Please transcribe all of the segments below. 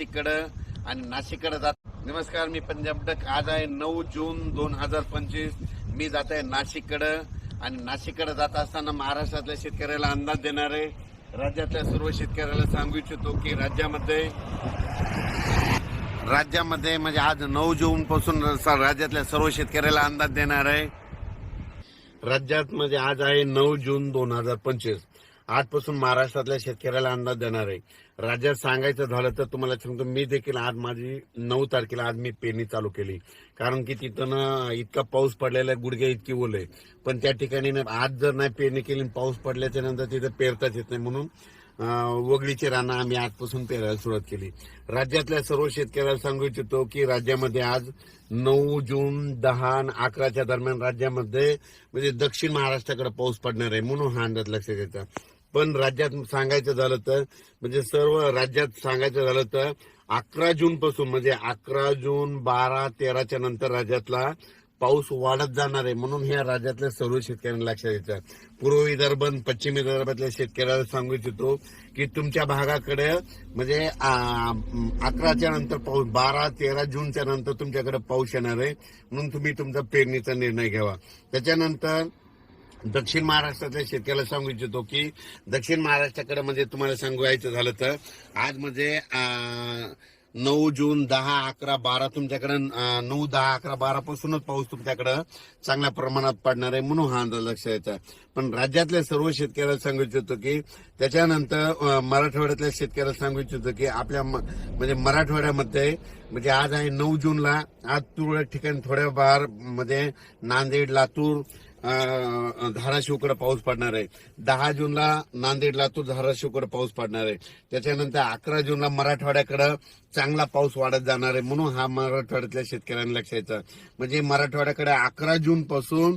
नाशिककडं आणि नाशिककडे जात नमस्कार मी पंजाब डक. आज आहे नऊ जून दोन हजार पंचवीस. मी जात आहे नाशिककडं आणि नाशिककडे जात असताना महाराष्ट्रातल्या शेतकऱ्याला अंदाज देणार आहे. राज्यातल्या सर्व शेतकऱ्याला सांगू इच्छितो की राज्यामध्ये राज्यामध्ये म्हणजे आज नऊ जून पासून राज्यातल्या सर्व शेतकऱ्याला अंदाज देणार आहे. राज्यात म्हणजे आज आहे नऊ जून दोन हजार पंचवीस. आजपासून महाराष्ट्रातल्या शेतकऱ्याला अंदाज देणार आहे. राज्यात सांगायचं झालं तर तुम्हाला सांगतो मी देखील आज माझी नऊ तारखेला आज मी पेरणी चालू केली. कारण की तिथं ना इतका पाऊस पडलेला आहे गुडघ्या इतकी ओल आहे पण त्या ठिकाणी ना आज जर नाही पेरणी केली आणि पाऊस पडल्याच्या नंतर तिथं पेरताच येत नाही म्हणून अं, वगळीची रानं आम्ही आजपासून पेरायला सुरुवात केली. राज्यातल्या सर्व शेतकऱ्याला सांगू इच्छितो की राज्यामध्ये आज नऊ जून दहा आणि अकराच्या दरम्यान राज्यामध्ये म्हणजे दक्षिण महाराष्ट्राकडे पाऊस पडणार आहे म्हणून हा अंदाज लक्षात द्यायचा पण राज्यात सांगायचं झालं तर म्हणजे सर्व राज्यात सांगायचं झालं तर अकरा जून पासून म्हणजे अकरा जून बारा तेराच्या नंतर राज्यातला पाऊस वाढत जाणार आहे. म्हणून ह्या राज्यातल्या सर्व शेतकऱ्यांना लक्षात घ्यायचं पूर्व विदर्भ पश्चिम विदर्भातल्या शेतकऱ्याला सांगू इच्छितो की तुमच्या भागाकडे म्हणजे अकराच्या नंतर पाऊस बारा तेरा जूनच्या नंतर तुमच्याकडे पाऊस येणार आहे. म्हणून तुम्ही तुमचा पेरणीचा निर्णय घ्यावा. त्याच्यानंतर दक्षिण महाराष्ट्रातल्या शेतकऱ्याला सांगू इच्छितो की दक्षिण महाराष्ट्राकडे म्हणजे तुम्हाला सांगायचं झालं तर आज म्हणजे नऊ जून दहा अकरा बारा तुमच्याकडे नऊ दहा अकरा बारा पासूनच पाऊस तुमच्याकडं चांगल्या प्रमाणात पडणार आहे म्हणून हा अंदाज लक्षात यायचा पण राज्यातल्या सर्व शेतकऱ्याला सांगू इच्छितो की त्याच्यानंतर मराठवाड्यातल्या शेतकऱ्याला सांगू इच्छितो की आपल्या म- म्हणजे मराठवाड्यामध्ये म्हणजे आज आहे नऊ जूनला आज तुरळक ठिकाणी थोड्या बारमध्ये म्हणजे नांदेड लातूर धाराशिवकडे पाऊस पडणार आहे. दहा जूनला नांदेडला तो धाराशिवकडे पाऊस पडणार आहे. त्याच्यानंतर अकरा जूनला मराठवाड्याकडे चांगला पाऊस वाढत जाणार आहे म्हणून हा मराठवाड्यातल्या शेतकऱ्यांना लक्षायचा म्हणजे मराठवाड्याकडे अकरा जून पासून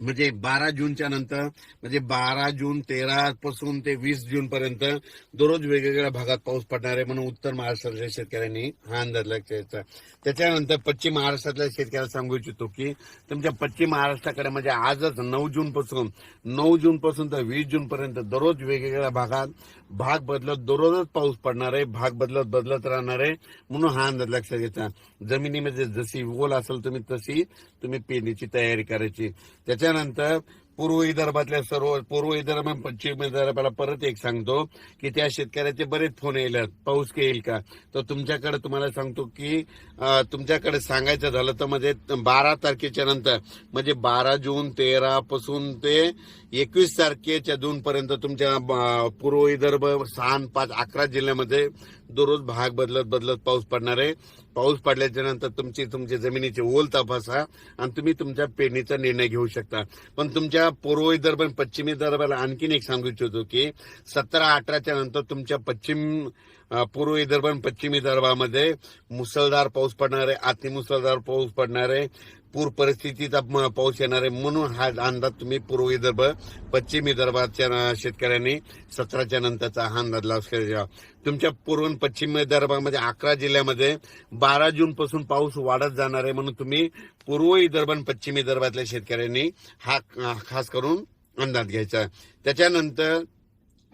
म्हणजे बारा जूनच्या नंतर म्हणजे बारा जून तेरा पासून ते वीस जून पर्यंत दररोज वेगवेगळ्या भागात पाऊस पडणार आहे म्हणून उत्तर महाराष्ट्रातल्या शेतकऱ्यांनी हा अंदाज लक्षायचा त्याच्यानंतर पश्चिम महाराष्ट्रातल्या शेतकऱ्याला सांगू इच्छितो की तुमच्या पश्चिम महाराष्ट्राकडे म्हणजे आजच नऊ जून पासून नऊ जून पासून तर वीस जून पर्यंत दररोज वेगवेगळ्या भागात भाग बदलत दररोजच पाऊस पडणार आहे भाग बदलत बदलत राहणार आहे म्हणून हा अंदाज लक्षात घ्यायचा जमिनीमध्ये जशी ओल असेल तुम्ही तशी तुम्ही पेरणीची तयारी करायची. त्याच्या त्याच्यानंतर पूर्व विदर्भातल्या सर्व पूर्व विदर्भ पश्चिम विदर्भाला परत एक सांगतो की त्या शेतकऱ्याचे बरेच फोन येईल पाऊस येईल का? तर तुमच्याकडे तुम्हाला सांगतो की तुमच्याकडे सांगायचं झालं तर म्हणजे बारा तारखेच्या नंतर म्हणजे बारा जून तेरा पासून ते एकवीस तारखेच्या जून पर्यंत तुमच्या पूर्व विदर्भ सहा पाच अकरा जिल्ह्यामध्ये दररोज भाग बदलत बदलत पाऊस पडणार आहे. पाऊस पडल्याच्या नंतर तुमची तुमची जमिनीची ओल तपासा आणि तुम्ही तुमच्या पेरणीचा निर्णय घेऊ शकता. पण तुमच्या पूर्व विदर्भ आणि पश्चिम विदर्भाला आणखीन एक सांगू इच्छितो की सतरा अठराच्या नंतर तुमच्या पश्चिम पूर्व विदर्भ आणि पश्चिम विदर्भामध्ये मुसळधार पाऊस पडणार आहे अतिमुसळधार पाऊस पडणार आहे. पूर परिस्थितीचा म- पाऊस येणार आहे म्हणून हा अंदाज तुम्ही पूर्व विदर्भ पश्चिम विदर्भाच्या शेतकऱ्यांनी सतराच्या नंतरचा हा अंदाज लावला तुमच्या पूर्व पश्चिम विदर्भामध्ये अकरा जिल्ह्यामध्ये बारा जून पासून पाऊस वाढत जाणार आहे म्हणून तुम्ही पूर्व विदर्भ आणि पश्चिम विदर्भातल्या शेतकऱ्यांनी हा खास करून अंदाज घ्यायचा. त्याच्यानंतर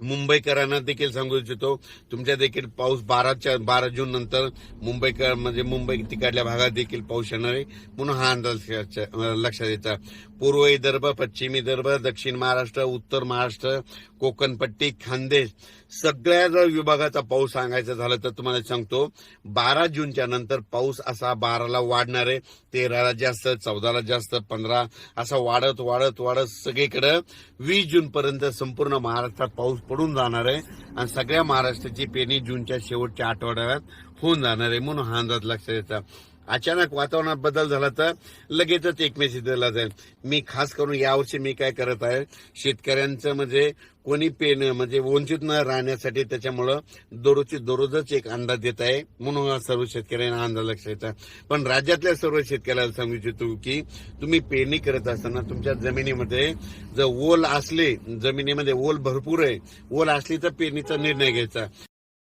मुंबईकरांना देखील सांगू इच्छितो. तुमच्या देखील पाऊस बाराच्या बारा जून नंतर मुंबईकर म्हणजे मुंबई तिकडल्या भागात देखील पाऊस येणार आहे. म्हणून हा अंदाज लक्षात येतात पूर्व विदर्भ पश्चिम विदर्भ दक्षिण महाराष्ट्र उत्तर महाराष्ट्र कोकणपट्टी खानदेश सगळ्या जर विभागाचा पाऊस सांगायचा झालं तर तुम्हाला सांगतो बारा जूनच्या नंतर पाऊस असा बाराला वाढणार आहे. तेराला जास्त चौदाला जास्त पंधरा असा वाढत वाढत वाढत सगळीकडे वीस जून पर्यंत संपूर्ण महाराष्ट्रात पाऊस पडून जाणार आहे. आणि सगळ्या महाराष्ट्राची पेरणी जूनच्या शेवटच्या आठवड्यात होऊन जाणार आहे. म्हणून हा अंदाज लक्षात येतात अचानक वातावरणात बदल झाला तर लगेचच एक मेसेज दिला जाईल. मी खास करून यावर्षी मी काय करत आहे शेतकऱ्यांचं म्हणजे कोणी पेन म्हणजे वंचित न राहण्यासाठी त्याच्यामुळं दररोजची दररोजच एक अंदाज देत आहे. म्हणून हा सर्व शेतकऱ्यांना अंदाज लक्षात पण राज्यातल्या सर्व शेतकऱ्याला सांगू इच्छितो की तुम्ही पेरणी करत असताना तुमच्या जमिनीमध्ये जर ओल असले जमिनीमध्ये ओल भरपूर आहे ओल असली तर पेरणीचा निर्णय घ्यायचा.